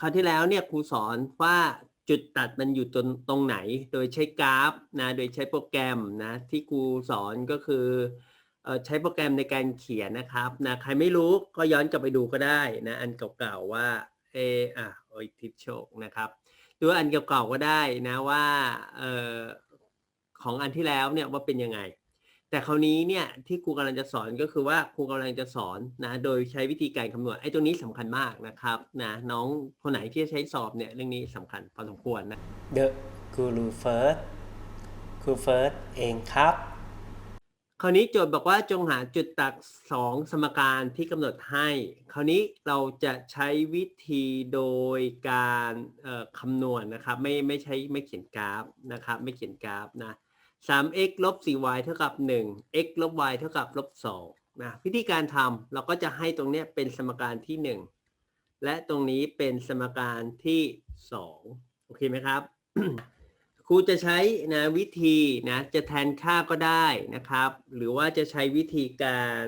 คราวที่แล้วเนี่ยครูสอนว่าจุดตัดมันอยู่ตรงตรงไหน โดยใช้กราฟนะ โดยใช้โปรแกรมนะที่ครูสอนก็คือใช้โปรแกรมในการเขียนนะครับนะใครไม่รู้ก็ย้อนกลับไปดูก็ได้นะอันเก่าๆว่าเอออะโอ้ยทิศโชคนะครับดูอันเก่าๆก็ได้นะว่าเออของอันที่แล้วเนี่ยว่าเป็นยังไง แต่คราวนี้เนี่ยที่ครูกำลังจะสอนก็คือว่าครูกำลังจะสอนนะโดยใช้วิธีการคำนวณไอ้ตัวนี้สำคัญมากนะครับนะน้องคนไหนที่จะใช้สอบเนี่ยเรื่องนี้สำคัญพอสมควรนะ The Guru First ครูเฟิร์สเองครับ คราวนี้โจทย์บอกว่าจงหาจุดตัดสองสมการที่กำหนดให้ คราวนี้เราจะใช้วิธีโดยการเอ่อคำนวณนะครับไม่ไม่ใช้ไม่เขียนกราฟนะครับ ไม่เขียนกราฟนะ 3x ลบ 4y เท่ากับ 1 x ลบ y เท่ากับลบ2นะวิธีการทำเราก็จะให้ตรงนี้เป็นสมการที่ 1 และตรงนี้เป็นสมการที่ 2 โอเคไหมครับ ครูจะใช้นะวิธีนะจะแทนค่าก็ได้นะครับ หรือว่าจะใช้วิธีการ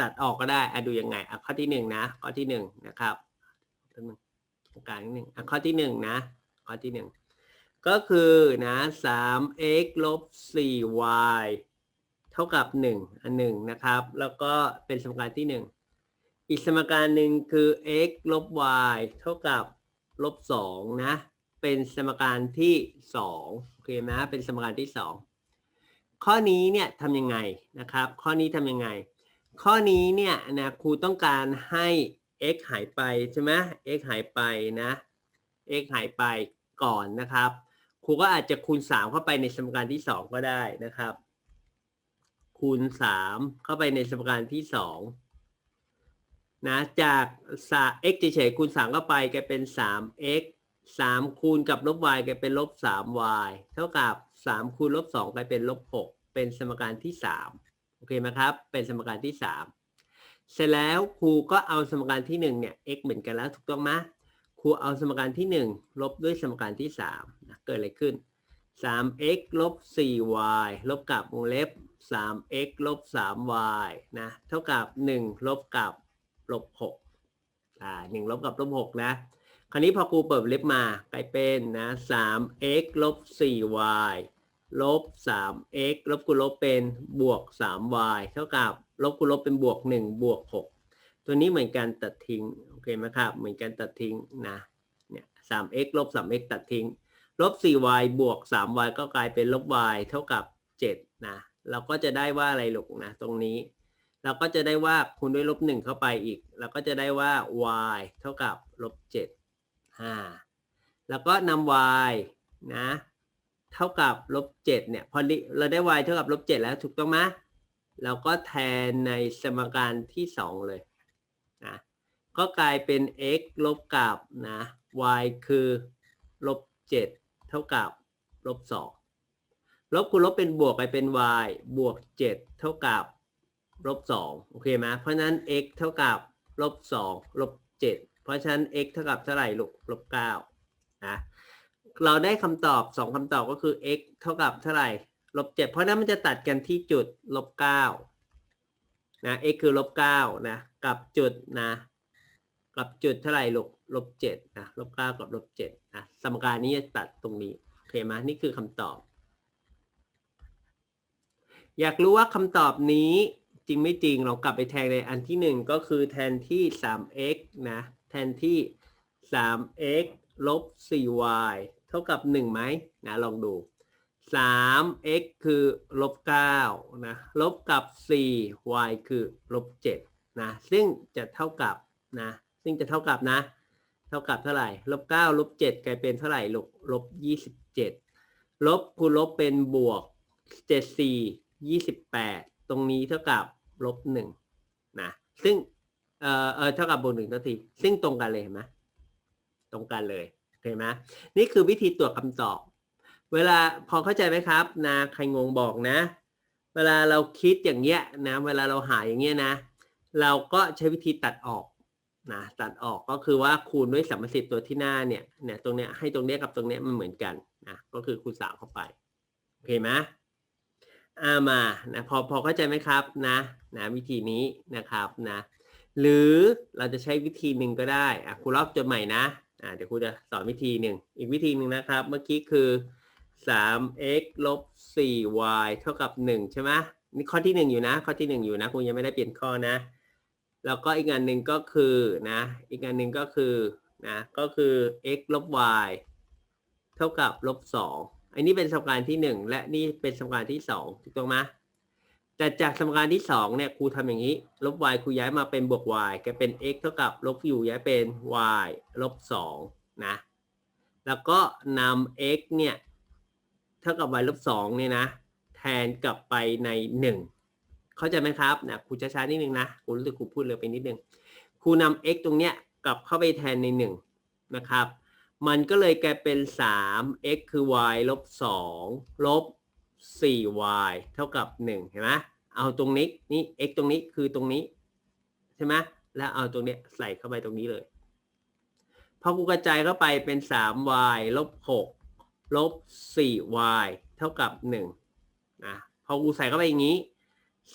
ตัดออกก็ได้อะดูยังไงอะข้อที่หนึ่งนะ ข้อที่หนึ่งนะครับตรงกางนิดหนึ่งอะข้อที่หนึ่งนะ ข้อที่หนึ่ง ก็คือนะสาม x ลบสี่ y เท่ากับหนึ่งอันหนึ่งนะครับ แล้วก็เป็นสมการที่หนึ่งอีกสมการหนึ่งคือ x ลบ y เท่ากับลบสองนะ เป็นสมการที่สองโอเคไหมเป็นสมการที่สองข้อนี้เนี่ยทำยังไงนะครับ ข้อนี้ทำยังไง ข้อนี้เนี่ยนะครูต้องการให้ x หายไปใช่ไหม x หายไปนะ x หายไปก่อนนะครับ ครูก็อาจจะคูณ3เข้าไปในสมการที่2ก็ได้นะครับ คูณ3เข้าไปในสมการที่2นะจากสา x เฉยๆคูณ3เข้าไปกลายเป็น 3x 3คูณกับลบ y กลายเป็นลบ 3y เท่ากับ3คูณลบ2กลายเป็นลบ6เป็นสมการที่3โอเคไหมครับ เป็นสมการที่3เสร็จแล้วครูก็เอาสมการที่1เนี่ย x เหมือนกันแล้วถูกต้องไหม ครูเอาสมการที่ 1 ลบด้วยสมการที่3นะเกิดอะไรขึ้น 3x ลบ 4y ลบกับวงเล็บ 3x ลบ 3y นะ เท่ากับ 1 ลบกับลบ6อ่า1ลบกับลบ6นะ คราวนี้พอครูเปิดเล็บมากลายเป็นนะ 3x ลบ 4y ลบ 3x ลบคูณลบเป็นบวก 3y เท่ากับ ลบคูณลบเป็นบวก 1 บวก 6 ตัวนี้เหมือนกันตัดทิ้ง โอเคไหมครับ เหมือนกันตัดทิ้งนะเนี่ย 3x ลบ 3x ตัดทิ้ง ลบ 4y บวก 3y ก็กลายเป็นลบ y เท่ากับ7นะ เราก็จะได้ว่าอะไรลูกนะ ตรงนี้ เราก็จะได้ว่าคูณด้วยลบ1เข้าไปอีก เราก็จะได้ว่า y เท่ากับลบ7 5แล้วก็นำ y นะ เท่ากับลบ7เนี่ย พอเราได้ y เท่ากับลบ7แล้วถูกต้องไหมเราก็แทนในสมการที่2เลย ก็กลายเป็น x ลบกับนะ y คือลบ7เท่ากับลบ2ลบคูณลบเป็นบวกกลายเป็น y บวก 7 เท่ากับลบ2โอเคไหมเพราะฉะนั้น x เท่ากับลบ2ลบ7เพราะฉะนั้น x เท่ากับเท่าไหร่ลูกลบ9นะเราได้คำตอบ 2คำตอบก็คือ x เท่ากับเท่าไหร่ลบ7เพราะนั้นมันจะตัดกันที่จุดลบ9นะ x คือลบ9นะ กับจุดนะ กับจุดเท่าไหร่ลูกลบ7นะลบ9กับลบ7นะสมการนี้จะตัดตรงนี้โอเคไหมนี่คือคำตอบ อยากรู้ว่าคำตอบนี้จริงไม่จริงเรากลับไปแทนในอันที่หนึ่งก็คือแทนที่ 3x นะแทนที่ 3x ลบ 4y เท่ากับ 1 ไหมนะลองดู 3x คือลบ9นะลบกับ 4y คือลบ7นะซึ่งจะเท่ากับนะ ซึ่งจะเท่ากับนะ เท่ากับเท่าไหร่ลบ9ลบ7กลายเป็นเท่าไหร่ลูกลบ27ลบคูณลบเป็นบวก74 28ตรงนี้เท่ากับลบ1นะซึ่งเอ่อเออเท่ากับบวกหนึ่งนาทีซึ่งตรงกันเลยเห็นไหมตรงกันเลยเห็นไหมนี่คือวิธีตรวจคำตอบ เวลาพอเข้าใจไหมครับนะใครงงบอกนะ เวลาเราคิดอย่างเงี้ยนะ เวลาเราหาอย่างเงี้ยนะ เราก็ใช้วิธีตัดออก นะตัดออกก็คือว่าคูณด้วยสัมประสิทธิ์ตัวที่หน้าเนี่ยเนี่ยตรงเนี้ยให้ตรงเนี้ยกับตรงเนี้ยมันเหมือนกันนะก็คือคูณสามเข้าไปโอเคไหมอามานะพอพอเข้าใจไหมครับนะนะวิธีนี้นะครับนะหรือเราจะใช้วิธีหนึ่งก็ได้อะครูลอกจดใหม่นะอ่าเดี๋ยวครูจะสอนวิธีหนึ่งอีกวิธีหนึ่งนะครับ เมื่อกี้คือ 3x ลบ 4y เท่ากับ 1 ใช่ไหมนี่ข้อที่ 1 อยู่นะ ข้อที่ 1 อยู่นะครูยังไม่ได้เปลี่ยนข้อนะ แล้วก็อีกอันหนึ่งก็คือนะ อีกอันหนึ่งก็คือนะก็คือ x ลบ y เท่ากับลบ2อันนี้เป็นสมการที่1และนี่เป็นสมการที่2ถูกต้องไหมแต่จากสมการที่2เนี่ยครูทำอย่างนี้ ลบ y ครูย้ายมาเป็นบวก y ก็เป็น x เท่ากับลบอยู่ย้ายเป็น y ลบ2นะแล้วก็นำ x เนี่ยเท่ากับ y ลบ2เนี่ยนะ แทนกลับไปใน1 เข้าใจไหมครับนะครูช้าๆนิดนึงนะครูรู้สึกครูพูดเร็วไปนิดนึงครูนำ x ตรงเนี้ยกลับเข้าไปแทนใน1นะครับ มันก็เลยกลายเป็น 3 x คือ y ลบ2ลบ 4y เท่ากับ 1 เห็นไหมเอาตรงนี้นี่ x ตรงนี้คือตรงนี้ใช่ไหมแล้วเอาตรงเนี้ยใส่เข้าไปตรงนี้เลย พอกูกระจายเข้าไปเป็น 3y ลบ6ลบ 4y เท่ากับ1นะพอกูใส่เข้าไปอย่างนี้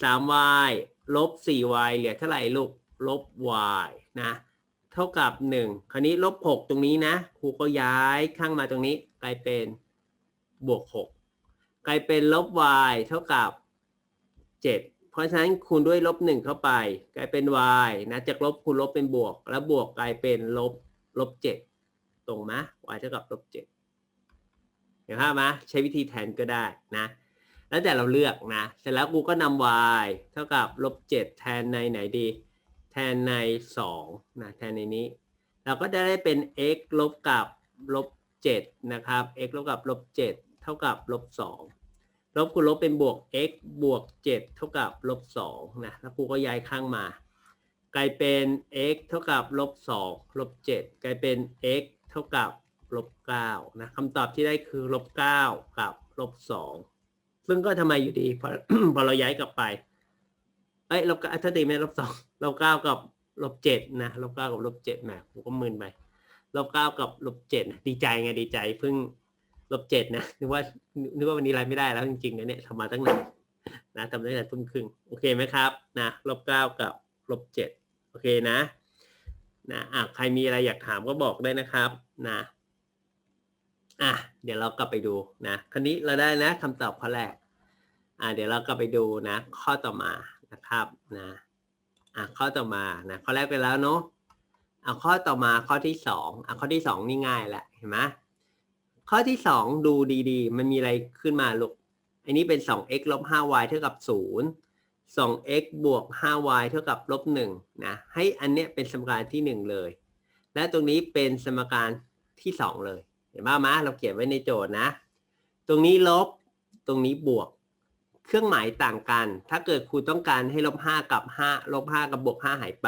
3y ลบ 4y เหลือเท่าไหร่ลูก ลบ y นะ เท่ากับ 1 คราวนี้ลบ 6 ตรงนี้นะ ครูก็ย้ายข้างมาตรงนี้ กลายเป็นบวก 6 กลายเป็นลบ y เท่ากับ 7 เพราะฉะนั้นคูณด้วยลบ 1 เข้าไป กลายเป็น y นะ จากลบคูณลบเป็นบวก แล้วบวกกลายเป็นลบ ลบ 7 ตรงไหม y เท่ากับลบ 7เห็นภาพไหมใช้วิธีแทนก็ได้นะ แล้วแต่เราเลือกนะ เสร็จแล้วกูก็นำ y เท่ากับลบ7แทนในไหนดี แทนใน2นะแทนในนี้ เราก็จะได้เป็น x ลบกับลบ7นะครับ x ลบกับลบ7เท่ากับลบ2ลบคูลบเป็นบวก x บวก7เท่ากับลบ2นะ แล้วกูก็ย้ายข้างมา กลายเป็น x เท่ากับลบ2ลบ7กลายเป็น x เท่ากับลบ9นะคำตอบที่ได้คือลบ9กับลบ2 ซึ่งก็ทำไมอยู่ดีพอพอเราย้ายกลับไป เอ้ยลบเก้าถ้าตีไม่ลบสองลบเก้ากับลบเจ็ดนะลบเก้ากับลบเจ็ดแหมผมก็มึนไปลบเก้ากับลบเจ็ดดีใจไงดีใจเพิ่งลบเจ็ดนะนึกว่านึกว่าวันนี้ไลฟ์ไม่ได้แล้วจริงๆนะเนี่ยทำมาตั้งนานนะทำตั้งแต่ทุ่มครึ่งโอเคไหมครับนะลบเก้ากับลบเจ็ดโอเคนะนะอะใครมีอะไรอยากถามก็บอกได้นะครับ นะ อะเดี๋ยวเรากลับไปดูนะคราวนี้เราได้นะคำตอบข้อแรกอ่าเดี๋ยวเราก็ไปดูนะ ข้อต่อมานะครับนะอะข้อต่อมานะข้อแรกไปแล้วเนาะเอาข้อต่อมาข้อที่สองอะข้อที่สองนี่ง่ายแหละเห็นไหมข้อที่สองดูดีๆ มันมีอะไรขึ้นมาลูกอันนี้เป็น 2x ลบ 5y เท่ากับ 0 2x บวก 5y เท่ากับลบ1นะ ให้อันเนี้ยเป็นสมการที่ 1 เลย และตรงนี้เป็นสมการที่ 2 เลย เห็นไหมมะเราเขียนไว้ในโจทย์นะ ตรงนี้ลบ ตรงนี้บวก เครื่องหมายต่างกัน ถ้าเกิดครูต้องการให้ลบ5กับ5ลบ5กับบวก5หายไป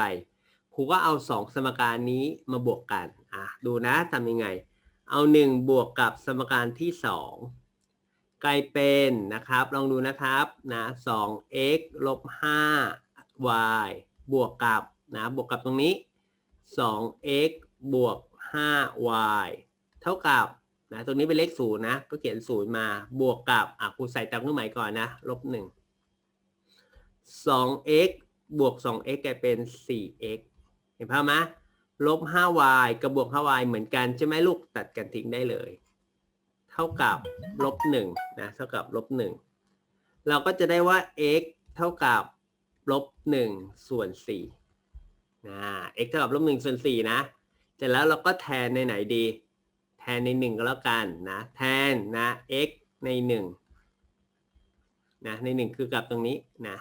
ครูก็เอา 2 สมการนี้มาบวกกัน อะ ดูนะทำยังไง เอา 1 บวกกับสมการที่ 2 กลายเป็นนะครับ ลองดูนะครับนะ 2x ลบ 5y บวกกับนะ บวกกับตรงนี้ 2x บวก 5y ท่ากับนะตรงนี้เป็นเลขศูนย์นะก็เขียนศูนย์มาบวกกับอะครูใส่ตามเครื่องหมายก่อนนะลบหนึ่ง 2x บวก 2x กลายเป็น 4x เห็นภาพไหมลบ 5y กับบวก 5y เหมือนกันใช่ไหมลูกตัดกันทิ้งได้เลย เท่ากับลบหนึ่งนะเท่ากับลบหนึ่งเราก็จะได้ว่า x เท่ากับลบหนึ่งส่วนสี่นะ x เท่ากับลบหนึ่งส่วนสี่นะเสร็จแล้วเราก็แทนในไหนดี นในหนึ่งก็แล้วกันนะแทนนะ x ในหนึ่งนะในหนึ่งคือกับตรงนี้นะ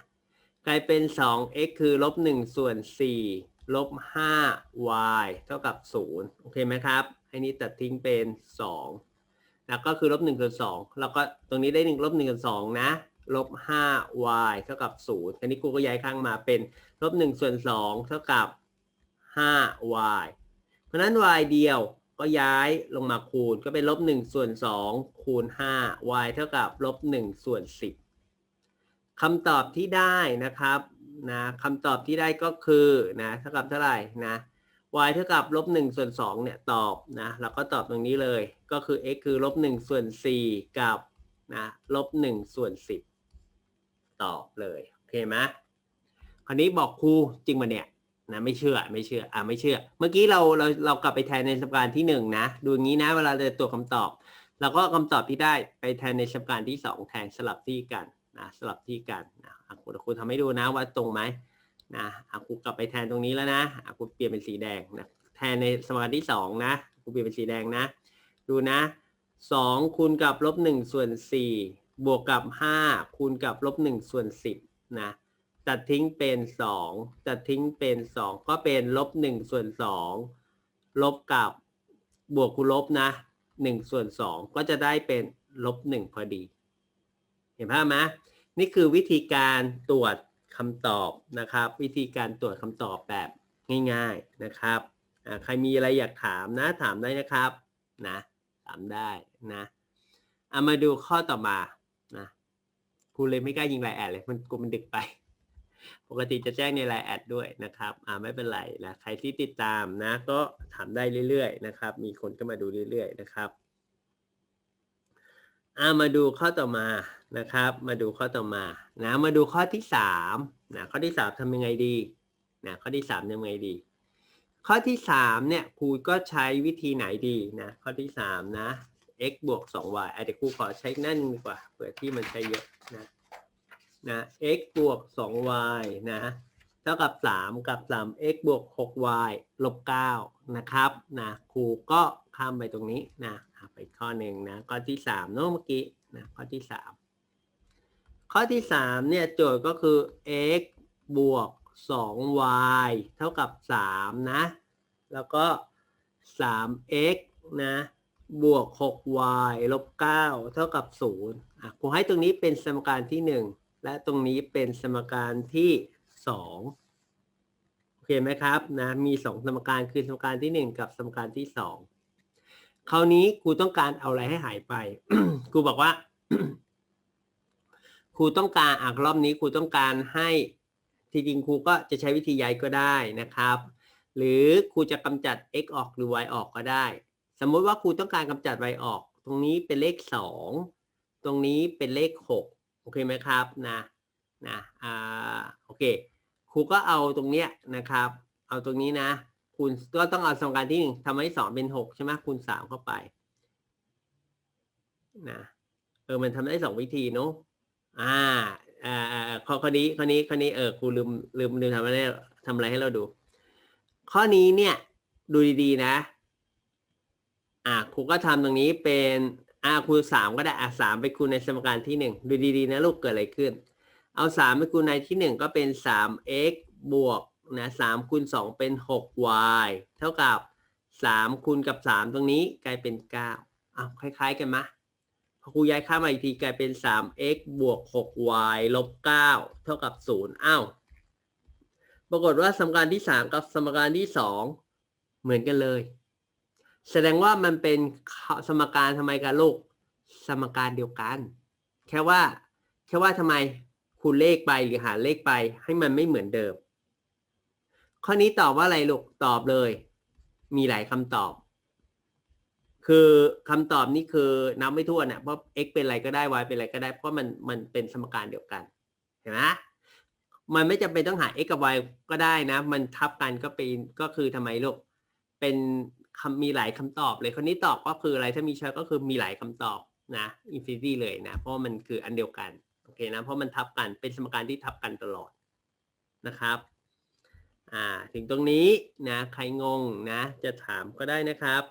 กลายเป็น 2x คือลบ1ส่วน4ลบ 5y เท่ากับ 0 โอเคไหมครับ อันนี้ตัดทิ้งเป็น 2 แล้วก็คือลบ1ส่วน2แล้วก็ตรงนี้ได้ 1 ลบ1ส่วน2นะลบ 5y เท่ากับ 0 อันนี้กูก็ย้ายข้างมาเป็นลบ1ส่วน2เท่ากับ 5y เพราะนั้น y เดียว ก็ย้ายลงมาคูณก็เป็นลบ1ส่วน2คูณ5 y เท่ากับลบ1ส่วน10คำตอบที่ได้นะครับนะคำตอบที่ได้ก็คือนะเท่ากับเท่าไหร่นะ y เท่ากับลบ1ส่วน2เนี่ยตอบนะเราก็ตอบตรงนี้เลย ก็คือ x คือลบ1ส่วน4กับนะลบ1ส่วน10ตอบเลย โอเคไหมคราวนี้บอกครูจริงมาเนี่ย นะไม่เชื่อไม่เชื่ออ่าไม่เชื่อ เมื่อกี้เราเราเรากลับไปแทนในสมการที่หนึ่งนะดูงี้นะเวลาเราตรวจคำตอบเราก็เอาคำตอบที่ได้ไปแทนในสมการที่สองแทนสลับที่กันนะสลับที่กันนะอะครูครูทำให้ดูนะว่าตรงไหมนะอะครูกลับไปแทนตรงนี้แล้วนะอะครูเปลี่ยนเป็นสีแดงนะแทนในสมการที่สองนะครูเปลี่ยนเป็นสีแดงนะ ดูนะสองคูณกับลบหนึ่งส่วนสี่บวกกับห้าคูณกับลบหนึ่งส่วนสิบนะ ตัดทิ้งเป็นสองตัดทิ้งเป็นสองก็เป็นลบหนึ่งส่วนสองลบกับบวกคูณลบนะหนึ่งส่วนสองก็จะได้เป็นลบหนึ่งพอดี เห็นภาพไหมนี่คือวิธีการตรวจคำตอบนะครับ วิธีการตรวจคำตอบแบบง่าย ๆนะครับใครมีอะไรอยากถามนะถามได้นะครับนะถามได้นะเอามาดูข้อต่อมานะครูเลยไม่กล้ายิงไลแอดเลยมันกลัวมันดึกไป ปกติจะแจ้งในไลน์แอดด้วยนะครับอ่าไม่เป็นไรนะใครที่ติดตามนะ ก็ถามได้เรื่อยๆนะครับ มีคนก็มาดูเรื่อยๆนะครับอ่ามาดูข้อต่อมานะครับ มาดูข้อต่อมานะมาดูข้อที่สามนะข้อที่สามทำยังไงดีนะข้อที่สามทำยังไงดี ข้อที่สามเนี่ยครูก็ใช้วิธีไหนดีนะข้อที่สามนะ x บวก 2y อะเดี๋ยวครูขอใช้นั่นดีกว่าเผื่อที่มันใช้เยอะนะ นะ x บวก 2y นะเท่ากับ 3 กับ 3x บวก 6y ลบ 9 นะครับนะครูก็ข้ามไปตรงนี้นะไปข้อหนึ่งนะข้อที่3เนอะเมื่อกี้นะข้อที่ 3 ข้อที่3เนี่ยโจทย์ก็คือ x บวก 2y เท่ากับ 3 นะ แล้วก็ 3x นะบวก 6y ลบ 9 เท่ากับ 0อะผมให้ตรงนี้เป็นสมการที่ 1 และตรงนี้เป็นสมการที่2โอเคไหมครับนะมี 2 สมการคือสมการที่ 1 กับสมการที่ 2 คราวนี้ครูต้องการเอาอะไรให้หายไปครูบอกว่าครูต้องการอะรอบนี้ครูต้องการให้ที่จริงครูก็จะใช้วิธีย้ายก็ได้นะครับ หรือครูจะกำจัด x ออกหรือ y ออกก็ได้ สมมุติว่าครูต้องการกำจัด y ออก ตรงนี้เป็นเลข 2 ตรงนี้เป็นเลข 6 โอเคไหมครับนะนะอ่าโอเคครูก็เอาตรงเนี้ยนะครับ เอาตรงนี้นะคูณก็ต้องเอาสมการที่หนึ่งทำให้สองเป็นหกใช่ไหมคูณสามเข้าไปนะเออมันทำได้สองวิธีเนาะอ่าอ่าอ่าข้อข้อนี้ข้อนี้ข้อนี้เออครูลืมลืมลืมทำอะไรทำอะไรให้เราดู ข้อนี้เนี่ยดูดีๆนะ อ่าครูก็ทำตรงนี้เป็น อ่าครูสามก็ได้อ่าสามไปคูณในสมการที่หนึ่งดูดีๆนะลูกเกิดอะไรขึ้น เอาสามไปคูณในที่หนึ่งก็เป็นสาม x บวกนะสามคูณสองเป็นหก y เท่ากับสามคูณกับสามตรงนี้กลายเป็นเก้าอ้าวคล้าย ๆ กันมะพอครูย้ายค่ามาอีกทีกลายเป็นสาม x บวกหก y ลบเก้าเท่ากับศูนย์อ้าวปรากฏว่าสมการที่สามกับสมการที่สองเหมือนกันเลย แสดงว่ามันเป็นสมการทำไมกันลูกสมการเดียวกัน แค่ว่า แค่ว่าทำไมคูณเลขไปหรือหารเลขไปให้มันไม่เหมือนเดิม ข้อนี้ตอบว่าอะไรลูกตอบเลย มีหลายคำตอบ คือคำตอบนี่คือนับไม่ถ้วนอะเพราะ x เป็นอะไรก็ได้ y เป็นอะไรก็ได้ เพราะมันมันเป็นสมการเดียวกันเห็นไหมมันไม่จำเป็นต้องหา x กับ y ก็ได้นะ มันทับกันก็เป็นก็คือทำไมลูกเป็น คำมีหลายคำตอบเลยคนนี้ตอบก็คืออะไรถ้ามีเชิก็คือมีหลายคำตอบนะอินฟินิตี้เลยนะ เพราะมันคืออันเดียวกันโอเคนะเพราะมันทับกันเป็นสมการที่ทับกันตลอดนะครับอ่าถึงตรงนี้นะใครงงนะ จะถามก็ได้นะครับ